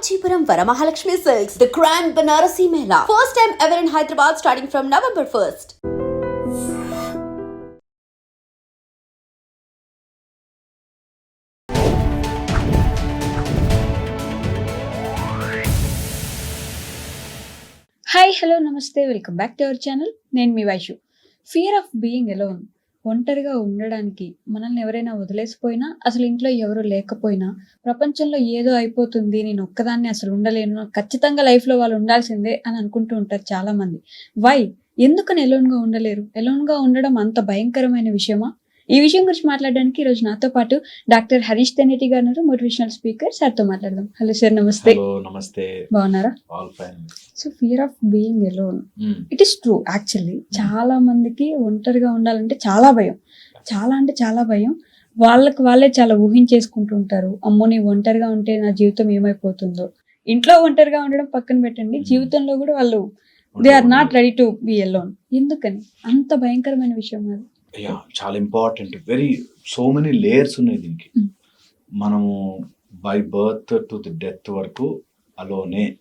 Kanchipuram Varamahalakshmi Silks, the Grand Banarasi Mela. First time ever in Hyderabad starting from November 1st. Hi hello నమస్తే welcome back to our channel నేను మీ Vaishu fear of being alone ఒంటరిగా ఉండడానికి మనల్ని ఎవరైనా వదిలేసిపోయినా అసలు ఇంట్లో ఎవరు లేకపోయినా ప్రపంచంలో ఏదో అయిపోతుంది నేను ఒక్కదాన్ని అసలు ఉండలేను ఖచ్చితంగా లైఫ్లో వాళ్ళు ఉండాల్సిందే అని అనుకుంటూ ఉంటారు చాలామంది. వై? ఎందుకని ఎలోన్గా ఉండలేరు? ఎలోన్గా ఉండడం అంత భయంకరమైన విషయమా? ఈ విషయం గురించి మాట్లాడడానికి ఈరోజు నాతో పాటు డాక్టర్ హరీష్ తెనేటి గారు ఉన్నారు మోటివేషనల్ స్పీకర్ సార్తో మాట్లాడదాం. హలో సార్ నమస్తే. నమస్తే. బాగున్నారా? So fear of being alone it is true actually చాలా మందికి ఒంటరిగా ఉండాలంటే చాలా భయం. చాలా అంటే చాలా భయం. వాళ్ళకి వాళ్ళే చాలా ఊహించేసుకుంటూ ఉంటారు. అమ్మో నీ ఒంటరిగా ఉంటే నా జీవితం ఏమైపోతుందో. ఇంట్లో ఒంటరిగా ఉండడం పక్కన పెట్టండి. Hmm. జీవితంలో కూడా వాళ్ళు they are not ready to be alone ఎందుకని? అంత భయంకరమైన విషయం అది. యా చాలా important. Very so many layers ఉన్నాయి దీనికి. Mm. మనము by birth to the death వరకు అలోనే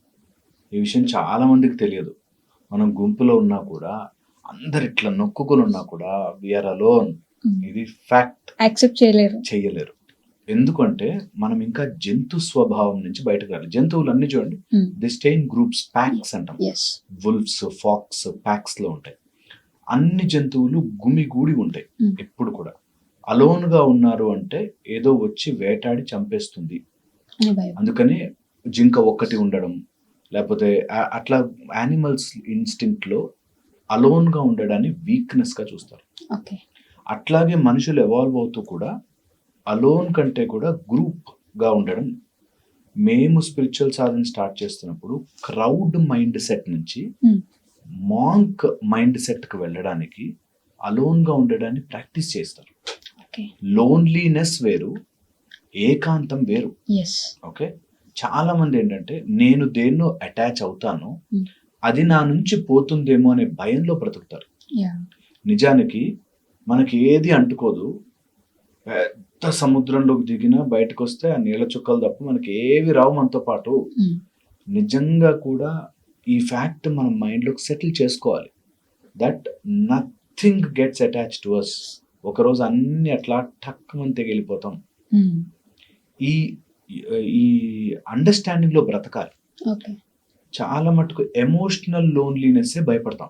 ఈ విషయం చాలా మందికి తెలియదు. మనం గుంపులో ఉన్నా కూడా అందరు ఇట్లా నొక్కుకొని ఉన్నా కూడా విఆర్ అలోన్ Hmm. ఇది ఫ్యాక్ట్ యాక్సెప్ట్ చేయలేరు. చేయలేరు. ఎందుకంటే మనం ఇంకా జంతు స్వభావం నుంచి బయటకు రాలి జంతువులు అన్ని చూడండి. Hmm. They stay in groups packs అంటాం. వుల్ఫ్స్ ఫాక్స్ ప్యాక్స్లో ఉంటాయి. అన్ని జంతువులు గుమిగూడి ఉంటాయి. ఎప్పుడు కూడా. అలోన్గా ఉన్నారు అంటే ఏదో వచ్చి వేటాడి చంపేస్తుంది. అందుకని జింక ఒక్కటి ఉండడం లేకపోతే అట్లా యానిమల్స్ ఇన్స్టింక్ట్లో అలోన్గా ఉండడాన్ని వీక్నెస్గా చూస్తారు అట్లాగే మనుషులు ఎవాల్వ్ అవుతూ కూడా అలోన్ కంటే కూడా గ్రూప్గా ఉండడం. మేము స్పిరిచువల్ సాధన స్టార్ట్ చేస్తున్నప్పుడు క్రౌడ్ మైండ్ సెట్ నుంచి. మాంక్ మైండ్ సెట్కి వెళ్ళడానికి అలోన్గా ఉండడాన్ని ప్రాక్టీస్ చేస్తారు. లోన్లీనెస్ వేరు ఏకాంతం వేరు. ఓకే చాలా మంది ఏంటంటే నేను దేన్నో అటాచ్ అవుతాను Hmm. అది నా నుంచి పోతుందేమో అనే భయంలో బ్రతుకుతారు. నిజానికి మనకి ఏది అంటుకోదు. పెద్ద సముద్రంలోకి దిగినా బయటకు వస్తే ఆ నీళ్ళ చుక్కలు తప్ప మనకి ఏవి రావు మనతో పాటు. నిజంగా కూడా ఈ ఫ్యాక్ట్ మన మైండ్లోకి సెటిల్ చేసుకోవాలి. That nothing gets attach to us ఒకరోజు అన్ని అట్లా టక్ మన తెగిలిపోతాం ఈ ఈ అండర్స్టాండింగ్లో బ్రతకాలి. చాలా మటుకు ఎమోషనల్ లోన్లీనెస్ భయపడతాం.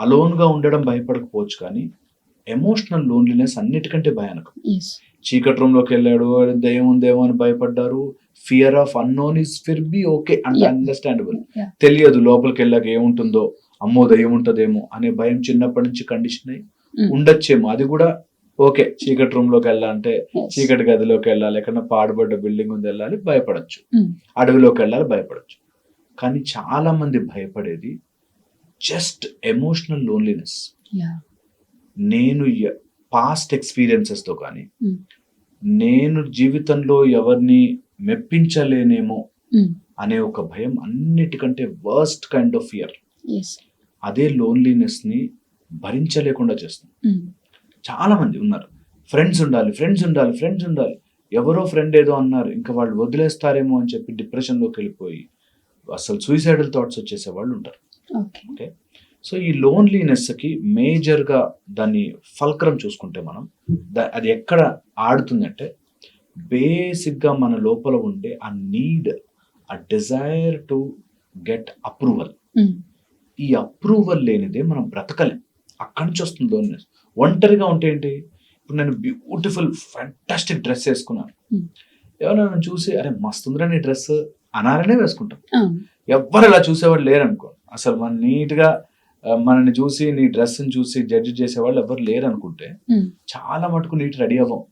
అలోన్గా ఉండడం భయపడకపోవచ్చు కానీ ఎమోషనల్ లోన్లీనెస్ అన్నిటికంటే భయానకం. చీకటి రూమ్లోకి వెళ్ళాడు దయ్యం ఉందేమో అని భయపడ్డారు fear of unknown is fear be okay and. Understandable. తెలియదు లోపలికి వెళ్ళాక ఏముంటుందో అమ్మో దయ్యం ఉంటుందేమో అనే భయం చిన్నప్పటి నుంచి కండిషన్ అయ్యి Mm. ఉండొచ్చేమో. అది కూడా ఓకే చీకటి రూమ్లోకి వెళ్ళాలంటే చీకటి గదిలోకి వెళ్ళాలి ఎక్కడన్నా పాడుబడ్డ బిల్డింగ్ ఉంది వెళ్ళాలి భయపడచ్చు. Mm. అడవిలోకి వెళ్ళాలి భయపడచ్చు. కానీ చాలా మంది భయపడేది జస్ట్ ఎమోషనల్ లోన్లీనెస్ నేను పాస్ట్ ఎక్స్పీరియన్సెస్తో కానీ. నేను జీవితంలో ఎవరిని మెప్పించలేనేమో అనే ఒక భయం అన్నిటికంటే వర్స్ట్ కైండ్ ఆఫ్ ఫియర్ అదే లోన్లీనెస్ని భరించలేకుండా చేస్తుంది. చాలా మంది ఉన్నారు. ఫ్రెండ్స్ ఉండాలి ఫ్రెండ్స్ ఉండాలి ఫ్రెండ్స్ ఉండాలి. ఎవరో ఫ్రెండ్ ఏదో అన్నారు ఇంకా వాళ్ళు వదిలేస్తారేమో అని చెప్పి డిప్రెషన్లోకి వెళ్ళిపోయి అసలు సూసైడల్ థాట్స్ వచ్చేసే వాళ్ళు ఉంటారు. ఓకే సో ఈ లోన్లీనెస్కి మేజర్గా దాన్ని ఫల్క్రం చూసుకుంటే మనం అది ఎక్కడ ఆడుతుందంటే బేసిక్గా మన లోపల ఉండే ఆ నీడ్ ఆ డిజైర్ టు గెట్ అప్రూవల్. ఈ అప్రూవల్ లేనిదే మనం బ్రతకలేం. అక్కడి నుంచి వస్తుంది లోన్లీనెస్. ఒంటరిగా ఉంటే ఏంటి? ఇప్పుడు నేను బ్యూటిఫుల్ ఫ్యాంటాస్టిక్ డ్రెస్ వేసుకున్నాను. ఎవరైనా చూసి అరే మస్తుందిరా నీ డ్రెస్ అనారనే వేసుకుంటాం. ఎవ్వరు ఇలా చూసేవాళ్ళు లేరనుకో. అసలు మన నీట్గా మనల్ని చూసి నీ డ్రెస్ని చూసి జడ్జి చేసేవాళ్ళు ఎవరు లేరు అనుకుంటే చాలా మటుకు నీట్ రెడీ అవ్వం.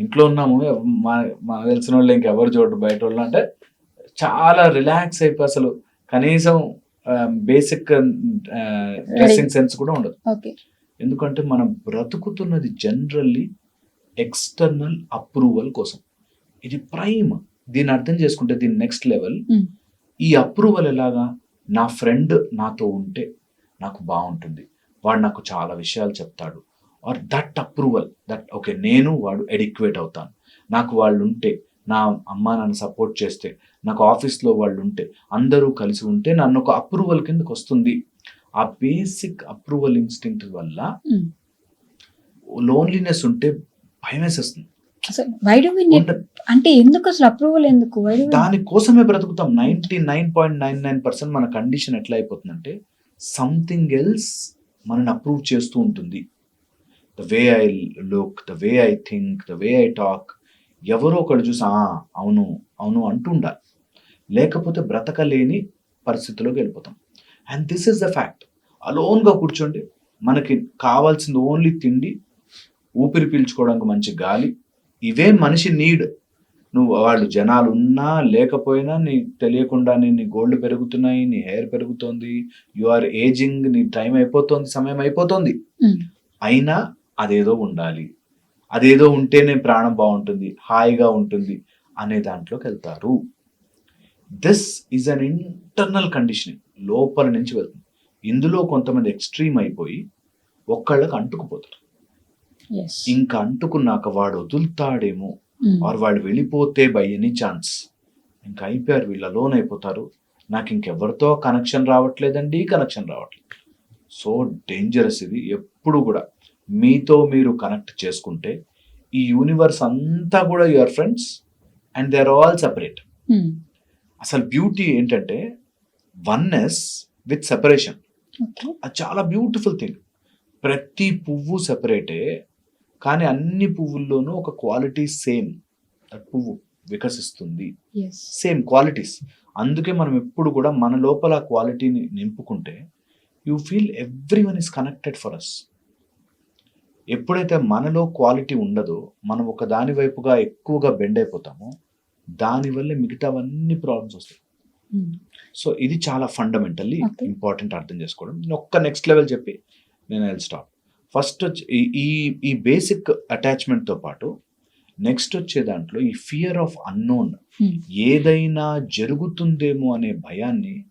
ఇంట్లో ఉన్నాము ఎవ్- మా మా తెలిసిన వాళ్ళు ఇంకెవరు చూడరు బయట వాళ్ళు అంటే చాలా రిలాక్స్ అయిపోయి అసలు కనీసం బేసిక్ డ్రెస్సింగ్ సెన్స్ కూడా ఉండదు. ఎందుకంటే మనం బ్రతుకుతున్నది జనరల్లీ ఎక్స్టర్నల్ అప్రూవల్ కోసం. ఇది ప్రైమ్. దీన్ని అర్థం చేసుకుంటే దీని నెక్స్ట్ లెవెల్ Mm. ఈ అప్రూవల్ ఎలాగా? నా ఫ్రెండ్ నాతో ఉంటే నాకు బాగుంటుంది. వాడు నాకు చాలా విషయాలు చెప్తాడు. Or that approval that okay నేను వాడు ఎడిక్వేట్ అవుతాను. నాకు వాళ్ళు ఉంటే నా అమ్మ నన్ను సపోర్ట్ చేస్తే నాకు ఆఫీస్లో వాళ్ళు ఉంటే అందరూ కలిసి ఉంటే నన్ను ఒక అప్రూవల్ కిందకి వస్తుంది. ఆ బేసిక్ అప్రూవల్ ఇన్స్టింక్ట్ వల్ల. లోన్లీనెస్ ఉంటే భయం వేసేస్తుంది అసలు వై డు వి నీడ్ ఉండ- అంటే ఎందుకు అసలు అప్రూవల్ ఎందుకు? వై డు దాని కోసమే బ్రతుకుతాం. Ninety nine point nine nine percent మన కండిషన్ ఎట్లా అయిపోతుందంటే సంథింగ్ ఎల్స్ మనని అప్రూవ్ చేస్తూ ఉంటుంది. The way I look the way I think the way I talk ఎవరో ఒకళ్ళు చూసి "ఆ, అవును అవును అంటూ ఉండాలి. లేకపోతే బ్రతకలేని పరిస్థితిలోకి వెళ్ళిపోతాం. And this is the fact అలోన్గా కూర్చోండి. మనకి కావాల్సింది ఓన్లీ తిండి ఊపిరి పీల్చుకోవడానికి మంచి గాలి ఇవే మనిషి నీడ్. నువ్వు వాళ్ళు జనాలు ఉన్నా లేకపోయినా నీ తెలియకుండానే నీ గోల్డ్ పెరుగుతున్నాయి నీ హెయిర్ పెరుగుతోంది యు ఆర్ ఏజింగ్ నీ టైం అయిపోతుంది సమయం అయిపోతుంది. అయినా అదేదో ఉండాలి. అదేదో ఉంటేనే ప్రాణం బాగుంటుంది హాయిగా ఉంటుంది అనే దాంట్లోకి వెళ్తారు. This is an internal conditioning లోపల నుంచి వెళ్తుంది. ఇందులో కొంతమంది ఎక్స్ట్రీమ్ అయిపోయి ఒక్కళ్ళకి అంటుకుపోతారు. ఇంకా అంటుకున్నాక వాడు వదులుతాడేమో. Hmm. ఆర్ వాళ్ళు వెళ్ళిపోతే బై ఎనీ ఛాన్స్ ఇంకా అయిపోయారు వీళ్ళ లోన్ అయిపోతారు. నాకు ఇంకెవరితో కనెక్షన్ రావట్లేదండి కనెక్షన్ రావట్లేదు. సో డేంజరస్ ఇది. ఎప్పుడు కూడా మీతో మీరు కనెక్ట్ చేసుకుంటే ఈ యూనివర్స్ అంతా కూడా your friends and they are all separate. అసలు బ్యూటీ ఏంటంటే వన్నెస్ విత్ సెపరేషన్ అది చాలా బ్యూటిఫుల్ థింగ్ ప్రతి పువ్వు సెపరేటే కానీ అన్ని పువ్వుల్లోనూ ఒక క్వాలిటీ సేమ్ పువ్వు వికసిస్తుంది. సేమ్ క్వాలిటీస్ అందుకే మనం ఎప్పుడు కూడా మన లోపల క్వాలిటీని నింపుకుంటే you feel every one is connected for us ఎప్పుడైతే మనలో క్వాలిటీ ఉండదో మనం ఒక దాని వైపుగా ఎక్కువగా బెండ్ అయిపోతామో దానివల్ల మిగతావన్నీ ప్రాబ్లమ్స్ వస్తాయి. Hmm. సో ఇది చాలా ఫండమెంటల్లీ. ఇంపార్టెంట్ అర్థం చేసుకోవడం. నేను ఒక్క నెక్స్ట్ లెవెల్ చెప్పి నేను ఐ స్టాప్ ఫస్ట్ వచ్చి ఈ- ఈ ఈ బేసిక్ అటాచ్మెంట్తో పాటు నెక్స్ట్ వచ్చే దాంట్లో ఈ ఫియర్ ఆఫ్ అన్నోన్. ఏదైనా జరుగుతుందేమో అనే భయాన్ని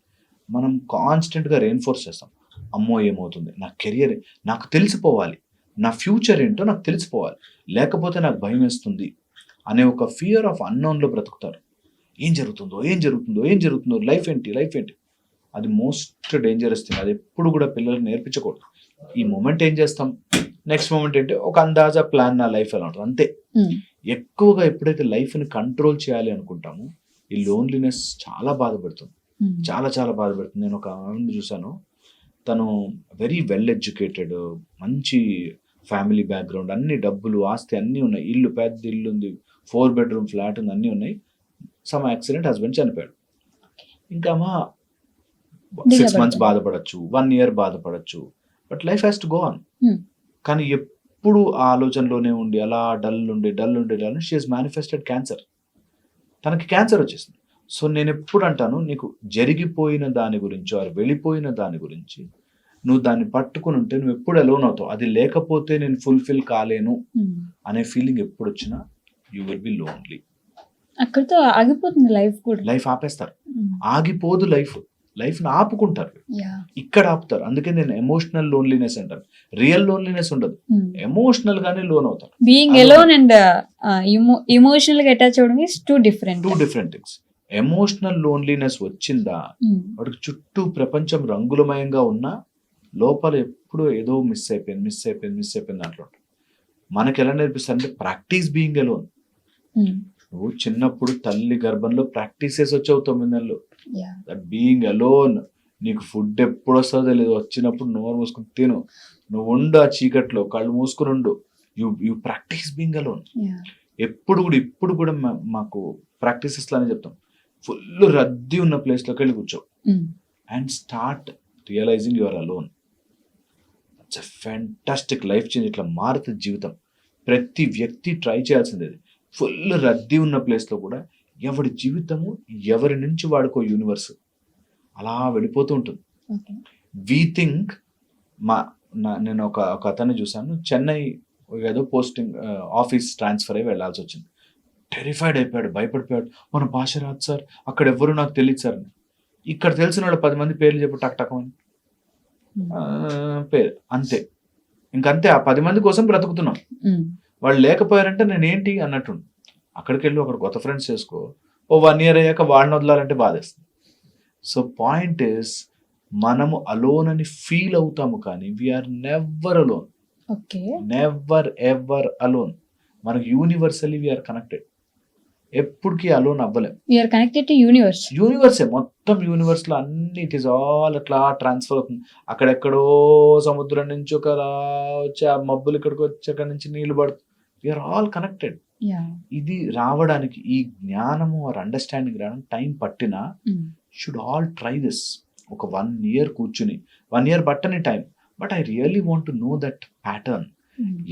మనం కాన్స్టెంట్గా రెయిన్ఫోర్స్ చేస్తాం. అమ్మో ఏమవుతుంది? నా కెరియర్ నాకు తెలిసిపోవాలి. నా ఫ్యూచర్ ఏంటో నాకు తెలిసిపోవాలి. లేకపోతే నాకు భయం వేస్తుంది అనే ఒక ఫియర్ ఆఫ్ అన్నోన్లో బ్రతుకుతారు. ఏం జరుగుతుందో ఏం జరుగుతుందో ఏం జరుగుతుందో లైఫ్ ఏంటి లైఫ్ ఏంటి? అది మోస్ట్ డేంజరస్ థింగ్ అది ఎప్పుడు కూడా పిల్లలకు నేర్పించకూడదు. ఈ మూమెంట్ ఏం చేస్తాం? నెక్స్ట్ మూమెంట్ ఏంటి? ఒక అందాజా ప్లాన్ నా లైఫ్ ఎలా ఉంటుంది? అంతే. Hmm. ఎక్కువగా ఎప్పుడైతే లైఫ్ని కంట్రోల్ చేయాలి అనుకుంటామో ఈ లోన్లీనెస్ చాలా బాధపడుతుంది. Hmm. చాలా చాలా బాధపడుతుంది. నేను ఒక ఆవిడని చూశాను. తను వెరీ వెల్ ఎడ్యుకేటెడ్ మంచి ఫ్యామిలీ బ్యాక్గ్రౌండ్ అన్ని డబ్బులు ఆస్తి అన్నీ ఉన్నాయి. ఇల్లు పెద్ద ఇల్లు ఉంది. ఫోర్ బెడ్రూమ్ ఫ్లాట్ ఉంది. అన్నీ ఉన్నాయి. సమ్ యాక్సిడెంట్ హస్బెండ్ చనిపోయాడు. ఇంకా మా సిక్స్ మంత్స్. బాధపడచ్చు. One year బాధపడచ్చు. But life has to go on. కానీ ఎప్పుడు ఆ ఆలోచనలోనే ఉండి అలా డల్ ఉండి డల్ ఉండి డల్ షీఈస్ మేనిఫెస్టెడ్ క్యాన్సర్ తనకి క్యాన్సర్ వచ్చేసింది. సో నేను ఎప్పుడు అంటాను నీకు జరిగిపోయిన దాని గురించి ఆర్ వెళ్ళిపోయిన దాని గురించి నువ్వు దాన్ని పట్టుకుని ఉంటే నువ్వు ఎప్పుడు అలోన్ అవుతావు. అది లేకపోతే నేను ఫుల్ఫిల్ కాలేను Hmm. అనే ఫీలింగ్ ఎప్పుడు వచ్చినా యూ విల్ బి లోన్లీ అక్కడితో ఆగిపోతుంది లైఫ్ కూడా. లైఫ్ ఆపేస్తారు. Hmm. ఆగిపోదు లైఫ్ లైఫ్ని ఆపుకుంటారు. ఇక్కడ ఆపుతారు. అందుకే నేను ఎమోషనల్ లోన్లీనెస్ అంటాను. రియల్ లోన్లీనెస్ ఉండదు. Hmm. ఎమోషనల్ గానే లోన్ అవుతారు. బీయింగ్. ఎలోన్ అండ్ ఇమోషనల్గా అటాచ్ అవ్వడం is two different two different things emotional loneliness వచ్చిందా? వాడికి చుట్టూ ప్రపంచం రంగులమయంగా ఉన్నా లోపల ఎప్పుడూ ఏదో మిస్ అయిపోయింది మిస్ అయిపోయింది మిస్ అయిపోయింది దాంట్లో. మనకి ఎలా నేర్పిస్తారు అంటే ప్రాక్టీస్ బీయింగ్ ఎలోన్ నువ్వు చిన్నప్పుడు తల్లి గర్భంలో ప్రాక్టీస్ చేసి వచ్చావు తొమ్మిది నెలలు. దట్ బీయింగ్ అలోన్ నీకు ఫుడ్ ఎప్పుడు వస్తుందో తెలియదు వచ్చినప్పుడు నోరు మూసుకుని తిను. నువ్వు ఉండు ఆ చీకట్లో కళ్ళు మూసుకుని ఉండు. You you practice being alone ఎప్పుడు కూడా ఇప్పుడు కూడా మాకు ప్రాక్టీసెస్ లానే చెప్తాం. ఫుల్ రద్దీ ఉన్న ప్లేస్లోకి వెళ్ళి కూర్చో. And start realising your alone it's a fantastic life change ఇట్లా మారుతుంది జీవితం. ప్రతి వ్యక్తి ట్రై చేయాల్సింది ఫుల్ రద్దీ ఉన్న ప్లేస్లో కూడా ఎవడి జీవితము ఎవరి నుంచి వాడుకో యూనివర్స్ అలా వెళ్ళిపోతూ ఉంటుంది. వీ థింక్ మా నా- నేను ఒక ఒక అతన్ని చూశాను. చెన్నై ఏదో పోస్టింగ్ ఆఫీస్ ట్రాన్స్ఫర్ అయ్యి వెళ్ళాల్సి వచ్చింది. టెరిఫైడ్ అయిపోయాడు భయపడిపోయాడు. మన భాష రాదు సార్ అక్కడ ఎవ్వరు నాకు తెలియదు సార్. ఇక్కడ తెలిసిన వాళ్ళు పది మంది పేర్లు చెప్పు టక్ టక్ అని. ఆ, పేరు అంతే. ఇంకంతే ఆ పది మంది కోసం బ్రతుకుతున్నాం. వాళ్ళు లేకపోయారంటే నేను ఏంటి అన్నట్టు అక్కడికి వెళ్ళి ఒకడు కొత్త ఫ్రెండ్స్ చేసుకో ఓ వన్ ఇయర్ అయ్యాక వాళ్ళని వదలాలంటే బాధేస్తుంది. సో పాయింట్ ఇస్ మనము అలోన్ అని ఫీల్ అవుతాము కానీ we are never alone okay. Never ever alone మనకు యూనివర్సల్లీ వీఆర్ కనెక్టెడ్ ఎప్పటికీ alone అవ్వలేం. You are connected to universe universe మొత్తం యూనివర్స్లో అన్ని ఇట్ ఈస్ ఆల్ అట్లా ట్రాన్స్ఫర్ అవుతుంది. అక్కడెక్కడో సముద్రం నుంచి ఒక వచ్చి ఆ మబ్బులు ఇక్కడికి వచ్చి అక్కడ నుంచి నీళ్ళు పడుతుంది వీఆర్ ఆల్ కనెక్టెడ్ ఇది రావడానికి ఈ జ్ఞానము ఆర్ అండర్స్టాండింగ్ రావడానికి టైం పట్టినా షుడ్ ఆల్ ట్రై దిస్ ఒక వన్ ఇయర్ కూర్చుని. వన్ ఇయర్ పట్టని time but I really want to know that pattern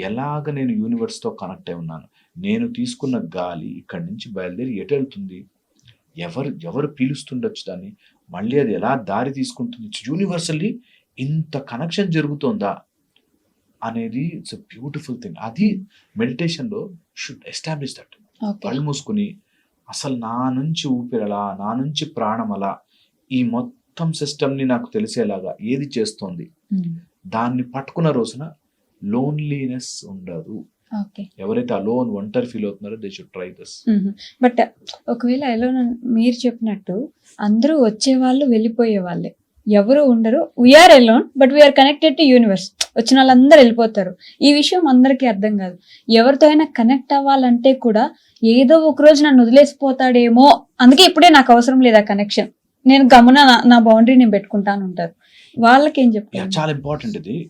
ఎలాగ నేను యూనివర్స్తో కనెక్ట్ అయి ఉన్నాను? నేను తీసుకున్న గాలి ఇక్కడి నుంచి బయలుదేరి ఎటు వెళ్తుంది? ఎవరు ఎవరు పీలుస్తుండొచ్చు దాన్ని? మళ్ళీ అది ఎలా దారి తీసుకుంటుంది? యూనివర్సల్లీ ఇంత కనెక్షన్ జరుగుతోందా? అనేది ఇట్స్ బ్యూటిఫుల్ థింగ్ అది మెడిటేషన్లో షుడ్ ఎస్టాబ్లిష్ దట్ కళ్ళు మూసుకుని అసలు నా నుంచి ఊపిరలా నా నుంచి ప్రాణం అలా ఈ మొత్తం సిస్టమ్ని నాకు తెలిసేలాగా ఏది చేస్తోంది? దాన్ని పట్టుకున్న రోజున లోన్లీనెస్ ఉండదు. ఎవరైతే అలోన్ ఒంటరి ఫీల్ అవుతున్నారో they should try this but ఒకవేళ మీరు చెప్పినట్టు అందరూ వచ్చే వాళ్ళు వెళ్ళిపోయే వాళ్ళే ఎవరు ఉండరు. We are alone but we are connected to universe వచ్చిన వాళ్ళందరూ వెళ్ళిపోతారు. ఈ విషయం అందరికీ అర్థం కాదు. ఎవరితో అయినా కనెక్ట్ అవ్వాలంటే కూడా ఏదో ఒక రోజు నన్ను వదిలేసిపోతాడేమో. అందుకే ఇప్పుడే నాకు అవసరం లేదు ఆ కనెక్షన్ నేను గమన నా- బౌండరీ నేను పెట్టుకుంటాను ఉంటారు వాళ్ళకి ఏం చెప్తారు చాలా ఇంపార్టెంట్ ఇది.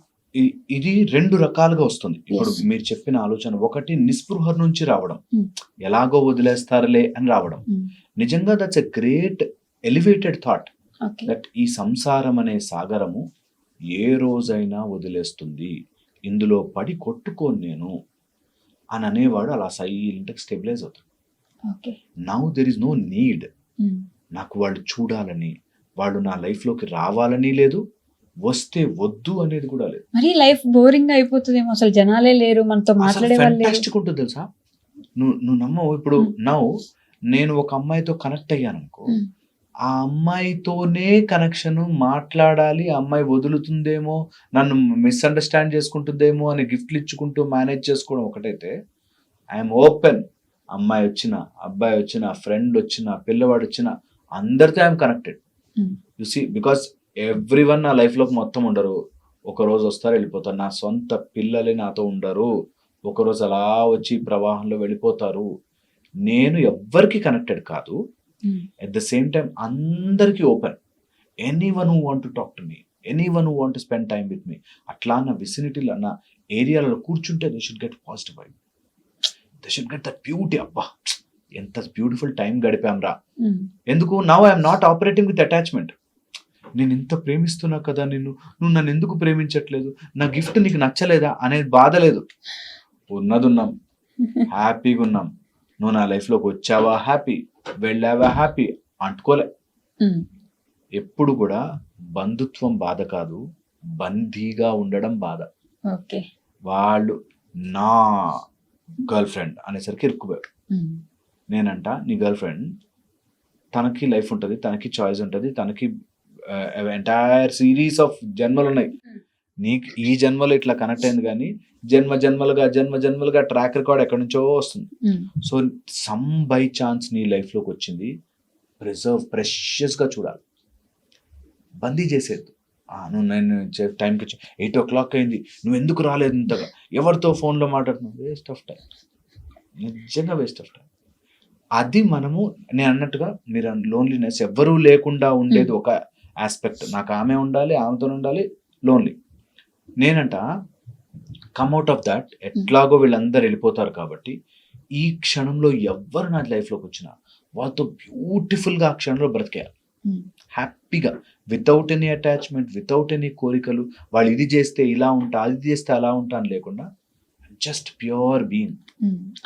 ఇది రెండు రకాలుగా వస్తుంది. ఇప్పుడు. మీరు చెప్పిన ఆలోచన ఒకటి నిస్పృహ నుంచి రావడం. Hmm. ఎలాగో వదిలేస్తారులే అని రావడం. Hmm. నిజంగా that's a great elevated thought that ఈ సంసారం అనే సాగరము ఏ రోజైనా వదిలేస్తుంది. ఇందులో పడి కొట్టుకోను నేను అని అనేవాడు అలా సైలెంట్ స్టెబిలైజ్ అవుతాడు. Now there is no need నాకు వాళ్ళు చూడాలని వాళ్ళు నా లైఫ్లోకి రావాలని లేదు వస్తే వద్దు అనేది కూడా లేదు. మరి లైఫ్ బోరింగ్ అయిపోతుందేమో అసలు జనాలే లేరు మనతో మాట్లాడే వాళ్ళు లేరు. ఫ్యాంటాస్టిక్ ఉంటుంది తెలుసా? నువ్వు నువ్వు నమ్మవు ఇప్పుడు Hmm. నౌ నేను ఒక అమ్మాయితో కనెక్ట్ అయ్యాను అనుకో. ఆ అమ్మాయితోనే కనెక్షన్ మాట్లాడాలి ఆ అమ్మాయి వదులుతుందేమో నన్ను మిస్అండర్స్టాండ్ చేసుకుంటుందేమో అని గిఫ్ట్లు ఇచ్చుకుంటూ మేనేజ్ చేసుకోవడం ఒకటైతే ఐఎమ్ ఓపెన్. అమ్మాయి వచ్చిన అబ్బాయి వచ్చిన ఫ్రెండ్ వచ్చిన పిల్లవాడు వచ్చిన అందరితో I'm connected. Hmm. You see because everyone నా లైఫ్లోకి మొత్తం ఉండరు. ఒక రోజు వస్తారు వెళ్ళిపోతారు. నా సొంత పిల్లలే నాతో ఉండరు. ఒక రోజు అలా వచ్చి ప్రవాహంలో వెళ్ళిపోతారు. నేను ఎవ్వరికి కనెక్టెడ్ కాదు. ఎట్ ద సేమ్ టైం అందరికీ open anyone want to talk to me anyone want to spend time with me అట్లా నా విసినిటీలో నా ఏరియాలో కూర్చుంటే they should get positive vibe they should get that beauty అబ్బా! ఎంత బ్యూటిఫుల్ టైం గడిపాం రా. Hmm. ఎందుకు? Now I'm not operating with attachment నేను ఇంత ప్రేమిస్తున్నా కదా నిన్ను. నువ్వు నన్ను ఎందుకు ప్రేమించట్లేదు? నా గిఫ్ట్ నీకు నచ్చలేదా? అనేది బాధ లేదు. ఉన్నది ఉన్నాం. హ్యాపీగా ఉన్నాం. నువ్వు నా లైఫ్లోకి వచ్చావా? హ్యాపీ వెళ్ళావా హ్యాపీ? అంటుకోలే. ఎప్పుడు కూడా బంధుత్వం బాధ కాదు బందీగా ఉండడం బాధ. వాళ్ళు నా గర్ల్ ఫ్రెండ్ అనేసరికి ఇరుక్కుపోయారు. నేనంట నీ గర్ల్ ఫ్రెండ్ తనకి లైఫ్ ఉంటుంది తనకి చాయిస్ ఉంటుంది తనకి ఎంటైర్ సిరీస్ ఆఫ్ జన్మలు ఉన్నాయి నీకు ఈ జన్మలో ఇట్లా కనెక్ట్ అయింది కానీ జన్మ జన్మలుగా జన్మ జన్మలుగా ట్రాక్ రికార్డ్ ఎక్కడి నుంచో వస్తుంది. Hmm. So some by chance నీ లైఫ్లోకి వచ్చింది. ప్రిజర్వ్ ప్రెషియస్గా చూడాలి. బందీ చేసేది నువ్వు నేను టైంకి వచ్చి ఎయిట్ ఓ క్లాక్ అయింది. నువ్వు ఎందుకు రాలేదు ఇంతగా? ఎవరితో ఫోన్లో మాట్లాడుతున్నావు? వేస్ట్ ఆఫ్ టైం నిజంగా వేస్ట్ ఆఫ్ టైం అది మనము నేను అన్నట్టుగా మీరు లోన్లీనెస్ ఎవ్వరూ లేకుండా ఉండేది ఒక ఆస్పెక్ట్ నాకు ఆమె ఉండాలి ఆమెతో ఉండాలి లోన్లీ నేనంట కమ్అట్ ఆఫ్ దట్ ఎట్లాగో వీళ్ళందరూ వెళ్ళిపోతారు కాబట్టి ఈ క్షణంలో ఎవ్వరు నా లైఫ్లోకి వచ్చినా వాళ్ళతో బ్యూటిఫుల్గా ఆ క్షణంలో బ్రతికేయాలి. హ్యాపీగా without any attachment without any కోరికలు వాళ్ళు ఇది చేస్తే ఇలా ఉంటా అది చేస్తే అలా ఉంటా అని లేకుండా జస్ట్ ప్యూర్ బీయింగ్.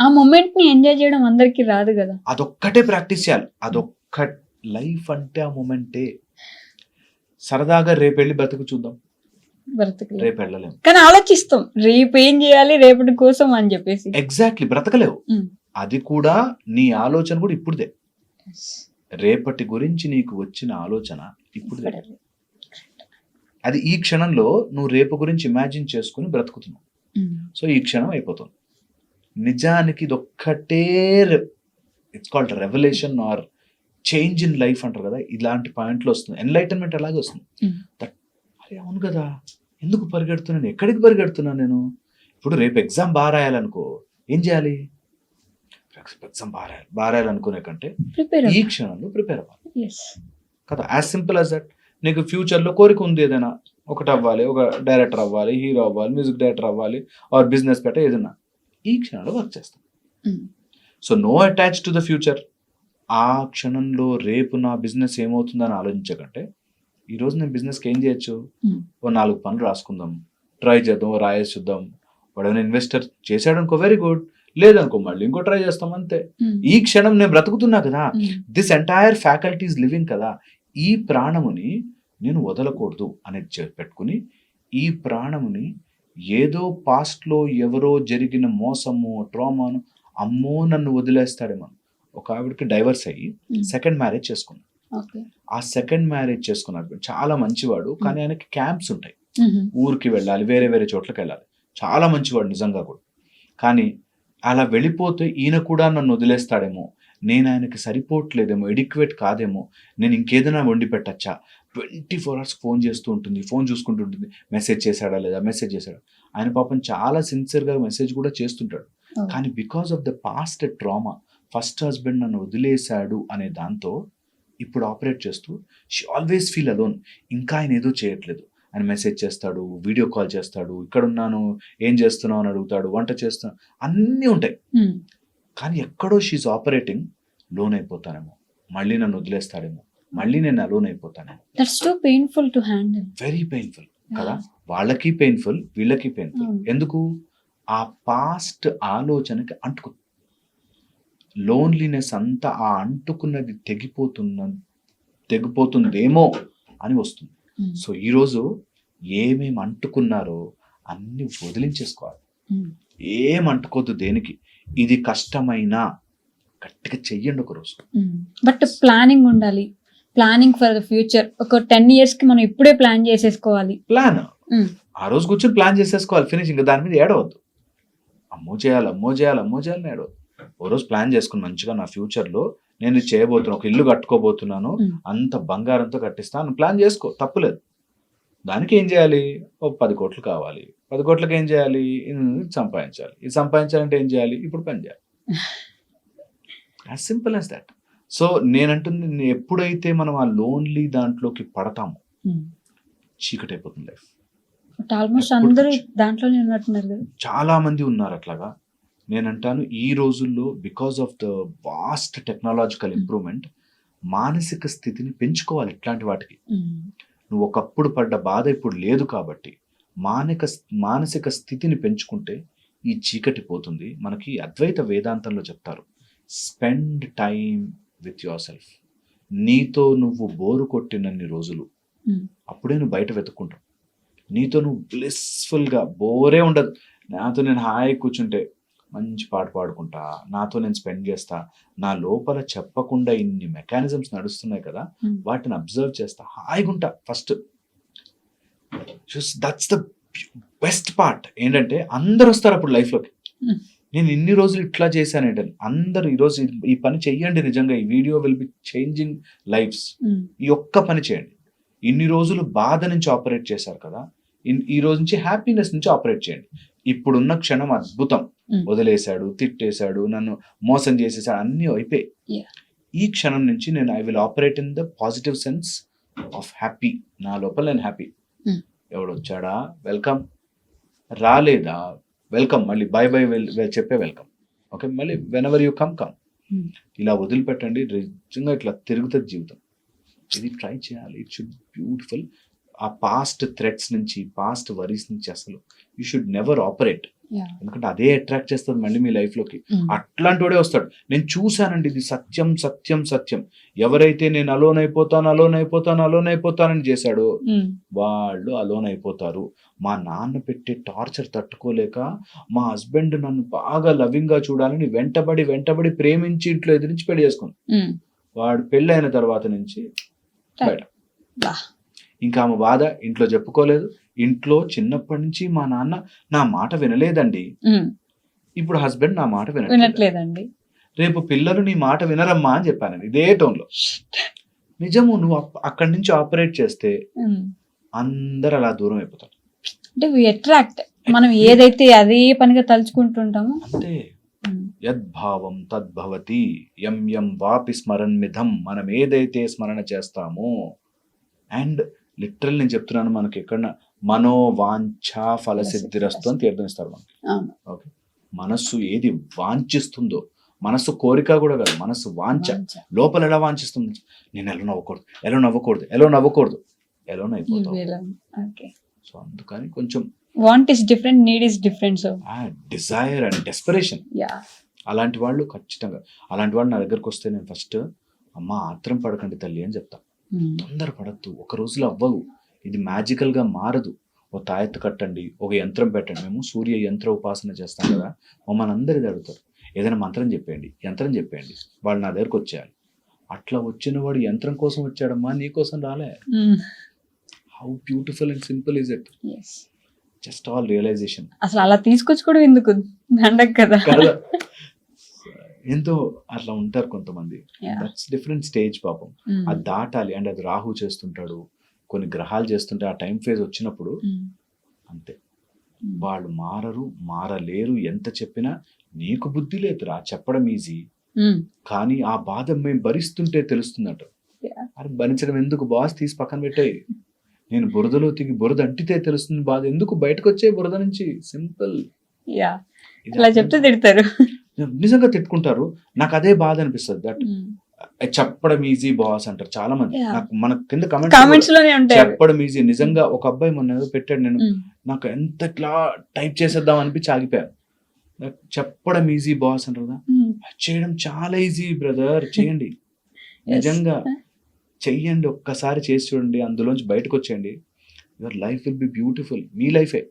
ఆ మూమెంట్ని ఎంజాయ్ చేయడం అందరికి రాదు కదా. అదొక్కటే ప్రాక్టీస్ చేయాలి. అదొక్క లైఫ్ అంటే ఆ మూమెంటే సరదాగా రేపు వెళ్ళి బతుకు చూద్దాం. రేపు వెళ్ళలేము. కానీ ఆలోచిస్తాం రేపు ఏం చేయాలి రేపటి కోసం అని చెప్పేసి. ఎగ్జాక్ట్లీ బ్రతకలేవు. అది కూడా నీ ఆలోచన కూడా ఇప్పుడుదే. రేపటి గురించి నీకు వచ్చిన ఆలోచన ఇప్పుడుదే. అది ఈ క్షణంలో నువ్వు రేపు గురించి ఇమాజిన్ చేసుకుని బ్రతుకుతున్నావు. సో ఈ క్షణం అయిపోతుంది. నిజానికి ఇదొక్కటే it's called revolution or change in life అంటారు కదా ఇలాంటి పాయింట్లు వస్తుంది ఎన్లైటన్మెంట్ అలాగే వస్తుంది. అరే అవును కదా. ఎందుకు పరిగెడుతున్నాను ఎక్కడికి పరిగెడుతున్నాను నేను? ఇప్పుడు రేపు ఎగ్జామ్ బాగా రాయాలనుకో ఏం చేయాలి? ఎగ్జామ్ బాగా రాయాలి. బాగా రాయాలనుకునే కంటే ఈ క్షణంలో ప్రిపేర్ అవ్వాలి. కదా? యాజ్ సింపుల్ యాజ్ దట్ నీకు ఫ్యూచర్లో కోరిక ఉంది ఏదైనా? ఒకటి అవ్వాలి ఒక డైరెక్టర్ అవ్వాలి హీరో అవ్వాలి మ్యూజిక్ డైరెక్టర్ అవ్వాలి ఆర్ బిజినెస్ పెట్ట ఏదైనా. ఈ క్షణంలో వర్క్ చేస్తాం. So no attach to the future ఆ క్షణంలో రేపు నా బిజినెస్ ఏమవుతుందని ఆలోచించకంటే ఈ రోజు నేను బిజినెస్కి ఏం చేయొచ్చు. ఓ నాలుగు పనులు రాసుకుందాం. ట్రై చేద్దాం రాయేసి చూద్దాం. వాడైనా ఇన్వెస్టర్ చేశాడు అనుకో వెరీ గుడ్. లేదనుకో మళ్ళీ ఇంకో ట్రై చేస్తాం అంతే. ఈ క్షణం నేను బ్రతుకుతున్నా కదా. దిస్ ఎంటైర్ ఫ్యాకల్టీస్ లివింగ్ కదా. ఈ ప్రాణముని నేను వదలకూడదు అనేది పెట్టుకుని ఈ ప్రాణముని ఏదో పాస్ట్లో ఎవరో జరిగిన మోసము ట్రామాను అమ్మో నన్ను వదిలేస్తాడేమో ఒక ఆవిడకి డైవర్స్ అయ్యి సెకండ్ మ్యారేజ్ చేసుకున్నాడు ఓకే ఆ సెకండ్ మ్యారేజ్ చేసుకున్నాడు. చాలా మంచివాడు కానీ ఆయనకి క్యాంప్స్ ఉంటాయి. ఊరికి వెళ్ళాలి వేరే వేరే చోట్లకి వెళ్ళాలి. చాలా మంచివాడు నిజంగా కూడా. కానీ అలా వెళ్ళిపోతే ఈయన కూడా నన్ను వదిలేస్తాడేమో నేను ఆయనకి సరిపోవట్లేదేమో ఎడిక్వేట్ కాదేమో నేను ఇంకేదైనా వండి పెట్టచ్చా? ట్వంటీ ఫోర్ అవర్స్ ఫోన్ చేస్తూ ఉంటుంది ఫోన్ చూసుకుంటూ ఉంటుంది. మెసేజ్ చేశాడా లేదా? మెసేజ్ చేశాడా? ఆయన పాపం చాలా సిన్సియర్గా మెసేజ్ కూడా చేస్తుంటాడు. కానీ because of the past trauma first husband నన్ను వదిలేశాడు అనే దాంతో ఇప్పుడు ఆపరేట్ చేస్తూ షీ ఆల్వేస్ ఫీల్ అలోన్. ఇంకా ఆయన ఏదో చేయట్లేదు. ఆయన మెసేజ్ చేస్తాడు వీడియో కాల్ చేస్తాడు ఇక్కడ ఉన్నాను ఏం చేస్తున్నావు అని అడుగుతాడు వంట చేస్తున్నాను అన్నీ ఉంటాయి. కానీ ఎక్కడో షీజ్ ఆపరేటింగ్ లోన్ అయిపోతానేమో. మళ్ళీ నన్ను వదిలేస్తాడేమో. మళ్ళీ నేను alone అయిపోతానేమో. That's too painful to handle very painful కదా? వాళ్ళకి పెయిన్ఫుల్ వీళ్ళకి పెయిన్ఫుల్. ఎందుకు? ఆ పాస్ట్ ఆలోచనకి అంటుకు లోన్లీనెస్ అంతా ఆ అంటుకున్నది తెగిపోతున్న తెగిపోతుందేమో అని వస్తుంది. సో ఈరోజు ఏమేమి అంటుకున్నారో అన్ని వదిలించేసుకోవాలి. ఏం అంటుకోవద్దు దేనికి? ఇది కష్టమైనా గట్టిగా చెయ్యండి ఒక రోజు. బట్ ప్లానింగ్ ఉండాలి. ప్లానింగ్ ఫర్ ద ఫ్యూచర్ ఒక టెన్ ఇయర్స్కి మనం ఇప్పుడే ప్లాన్ చేసేసుకోవాలి. Plan Mm. ఆ రోజు కూర్చొని ప్లాన్ చేసేసుకోవాలి. ఫినిష్ ఇంకా దాని మీద ఏడవద్దు. అమ్మో చేయాలి అమ్మో చేయాలి అమ్మో చేయాలని ఏడవద్దు. ఓ రోజు ప్లాన్ చేసుకుని మంచిగా నా future లో నేను చేయబోతున్నాను ఒక ఇల్లు కట్టుకోబోతున్నాను. అంత బంగారంతో కట్టిస్తాను ప్లాన్ చేసుకో తప్పులేదు. దానికి ఏం చేయాలి? ఒక పది కోట్లు కావాలి. పది కోట్లకి ఏం చేయాలి? సంపాదించాలి. ఇది సంపాదించాలంటే ఏం చేయాలి? ఇప్పుడు పని చేయాలి. As simple as that so నేనంటుంది నేను ఎప్పుడైతే మనం ఆ లోన్లీ దాంట్లోకి పడతామో చీకటి అయిపోతుంది లైఫ్ ఆల్మోస్ట్ అందరూ దాంట్లోనే ఉన్నట్టున్నారు చాలా మంది ఉన్నారు అట్లాగా. నేనంటాను ఈ రోజుల్లో because of the vast technological improvement మానసిక స్థితిని పెంచుకోవాలి ఇట్లాంటి వాటికి. నువ్వు ఒకప్పుడు పడ్డ బాధ ఇప్పుడు లేదు కాబట్టి మానక మానసిక స్థితిని పెంచుకుంటే ఈ చీకటి పోతుంది. మనకి అద్వైత వేదాంతంలో చెప్తారు spend time with yourself నీతో నువ్వు బోరు కొట్టినన్ని రోజులు అప్పుడే నువ్వు బయట వెతుక్కుంటావు. నీతో నువ్వు బ్లిస్ఫుల్గా బోరే ఉండదు. నాతో నేను హాయి కూర్చుంటే మంచి పాట పాడుకుంటా నాతో నేను స్పెండ్ చేస్తా నా లోపల చెప్పకుండా ఇన్ని మెకానిజమ్స్ నడుస్తున్నాయి కదా Hmm. వాటిని అబ్జర్వ్ చేస్తా హాయిగా ఉంటా first that's the best part ఏంటంటే అందరు వస్తారు అప్పుడు లైఫ్లోకి Hmm. నేను ఇన్ని రోజులు ఇట్లా చేశాను ఏంటంటే అందరు ఈరోజు ఈ- ఈ పని చెయ్యండి నిజంగా ఈ video will be changing lives ఈ ఒక్క పని చేయండి. ఇన్ని రోజులు బాధ నుంచి ఆపరేట్ చేశారు కదా ఈ రోజు నుంచి హ్యాపీనెస్ నుంచి ఆపరేట్ చేయండి. ఇప్పుడున్న క్షణం అద్భుతం. వదిలేశాడు తిట్టేశాడు నన్ను మోసం చేసేసాడు అన్నీ అయిపోయి Yeah. ఈ క్షణం నుంచి నేను I will operate in the positive sense of happy నా లోపల నేను హ్యాపీ Mm. ఎవడు వచ్చాడా? వెల్కమ్ రాలేదా? వెల్కమ్ మళ్ళీ బై బై వెల్ చెప్పే వెల్కమ్ ఓకే మళ్ళీ whenever you come come. ఇలా వదిలిపెట్టండి. నిజంగా ఇట్లా తిరుగుతుంది జీవితం. ఇది ట్రై చేయాలి. ఇట్ షుడ్ బ్యూటిఫుల్ ఆ పాస్ట్ థ్రెట్స్ నుంచి పాస్ట్ వరీస్ నుంచి అసలు. యూ షుడ్ నెవర్ ఆపరేట్ ఎందుకంటే అదే అట్రాక్ట్ చేస్తుంది మళ్ళీ మీ లైఫ్లోకి అట్లాంటి వాడే వస్తాడు. నేను చూశానండి ఇది సత్యం సత్యం సత్యం. ఎవరైతే నేను అలోన్ అయిపోతాను అలోన్ అయిపోతాను అలోన్ అయిపోతానని చేశాడో వాళ్ళు అలోన్ అయిపోతారు. మా నాన్న పెట్టే టార్చర్ తట్టుకోలేక మా హస్బెండ్ నన్ను బాగా లవింగ్గా చూడాలని వెంటబడి వెంటబడి ప్రేమించి ఇంట్లో ఎదిరించి పెళ్ళి చేసుకుంది. వాడు పెళ్ళి అయిన తర్వాత నుంచి బయట. ఇంకా ఆమె బాధ ఇంట్లో చెప్పుకోలేదు. ఇంట్లో చిన్నప్పటి నుంచి మా నాన్న నా మాట వినలేదండి. ఇప్పుడు హస్బెండ్ నా మాట వినట్లేదు. వినట్లేదండి. రేపు పిల్లలు నీ మాట వినరమ్మా అని చెప్పాను ఇదే టోన్లో నిజము నువ్వు అక్కడి నుంచి ఆపరేట్ చేస్తే. అందరు అలా దూరం అయిపోతారు. అంటే వి అట్రాక్ట్ మనం ఏదైతే అదే పనిగా తలుచుకుంటుంటామో అంతే. యద్భావం తద్భవతి యం యం వాపి స్మరణ్మిధం మనం ఏదైతే స్మరణ చేస్తామో. అండ్ లిటరల్ నేను చెప్తున్నాను మనకి ఎక్కడ మనోవాంఛ ఫలసిద్ధిరస్తు అని తీర్థం ఇస్తారు మనకి. ఓకే. మనస్సు ఏది వాంఛిస్తుందో మనస్సు కోరిక కూడా కాదు మనస్సు వాంఛ. లోపల ఎలా వాంఛిస్తుంది? నేను ఎలా నవ్వకూడదు ఎలా నవ్వకూడదు ఎలా నవ్వకూడదు ఎలా okay. సో అందుకని కొంచెం want is different need is different so desire and desperation yeah అలాంటి వాళ్ళు ఖచ్చితంగా. అలాంటి వాళ్ళు నా దగ్గరకు వస్తే నేను ఫస్ట్ అమ్మ ఆత్రం పడకండి తల్లి అని చెప్తా. తొందర పడద్దు ఒక రోజులో అవ్వదు ఇది మ్యాజికల్గా మారదు. ఓ తాయెత్తు కట్టండి ఒక యంత్రం పెట్టండి. మేము సూర్య యంత్ర ఉపాసన చేస్తాం కదా మమ్మల్ని అందరిది అడుగుతారు. ఏదైనా మంత్రం చెప్పేయండి యంత్రం చెప్పేయండి. వాళ్ళు నా దగ్గరకు వచ్చేయాలి అట్లా వచ్చిన వాడు యంత్రం కోసం వచ్చాడమ్మా నీ కోసం రాలే. How beautiful and simple is it just all realization అసలు అలా తీసుకొచ్చుకోవడం ఎందుకు? కదా. ఎంతో అట్లా ఉంటారు కొంతమంది. దట్స్ డిఫరెంట్ స్టేజ్ పాపం. Mm. అది దాటాలి. అండ్ అది రాహు చేస్తుంటాడు. కొన్ని గ్రహాలు చేస్తుంటే ఆ టైం ఫేజ్ వచ్చినప్పుడు. అంతే. వాళ్ళు మారరు మారలేరు ఎంత చెప్పినా నీకు బుద్ధి లేదురా చెప్పడం ఈజీ. కానీ ఆ బాధ మేము భరిస్తుంటే తెలుస్తుందట. అది భరించడం ఎందుకు? బాస్ తీసి పక్కన పెట్టాయి. నేను బురదలో తిగి బురద అంటితే తెలుస్తుంది బాధ. ఎందుకు బయటకు వచ్చే బురద నుంచి? సింపుల్. యా అలా చెప్తే తిడతారు. నిజంగా తిట్టుకుంటారు. నాకు అదే బాధ అనిపిస్తుంది. దట్. చెప్పడం ఈజీ బాస్ అంటారు చాలా మంది. నాకు మన కింద కామెంట్స్ చెప్పడం ఈజీ నిజంగా ఒక అబ్బాయి మొన్న ఏదో పెట్టాడు నేను. Mm. నాకు ఎంత ఇట్లా టైప్ చేసేద్దాం అనిపించి ఆగిపోయాను. చెప్పడం ఈజీ బాస్ అంటారు కదా. Mm. చేయడం చాలా ఈజీ బ్రదర్ చేయండి. నిజంగా చెయ్యండి. ఒక్కసారి చేసి చూడండి. అందులోంచి బయటకు వచ్చేయండి. Your life will be beautiful మీ లైఫే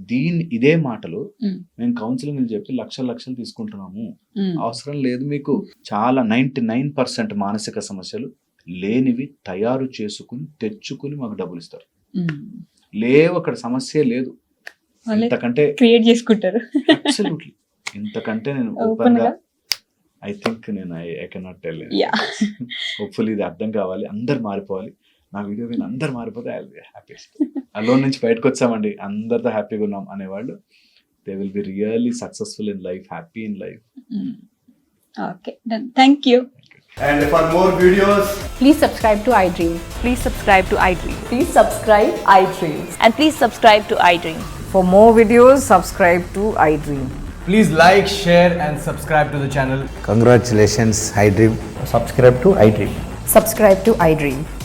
దీని ఇదే మాటలు. మేము కౌన్సిలింగ్ చెప్పి లక్షలు లక్షలు తీసుకుంటున్నాము. అవసరం లేదు మీకు. చాలా నైంటీ నైన్ పర్సెంట్ మానసిక సమస్యలు లేనివి తయారు చేసుకుని తెచ్చుకుని మాకు డబ్బులు ఇస్తారు. లేవు అక్కడ సమస్య లేదు. ఇంతకంటే క్రియేట్ చేసుకుంటారు. అబ్సల్యూట్లీ ఇంతకంటే నేను ఓపెన్గా? ఐ థింక్ నేను ఐ కెనాట్ టెల్ హోప్ఫుల్లీ ఇది అర్థం కావాలి. అందరు మారిపోవాలి. నా వీడియో విని అందరు మారిపోతే ఐ బి హ్యాపీస్ట్ అలోన్ నుంచి బయటకు వచ్చామండి అందరితో హ్యాపీగా ఉన్నాం అనేవాళ్ళు they will be really successful in life happy in life okay done thank you And for more videos, Please subscribe to iDream. Please subscribe to iDream. Please subscribe iDream. And please subscribe to iDream. For more videos, subscribe to iDream. please like, share, and subscribe to the channel. Congratulations, iDream. Subscribe to iDream. Subscribe to iDream.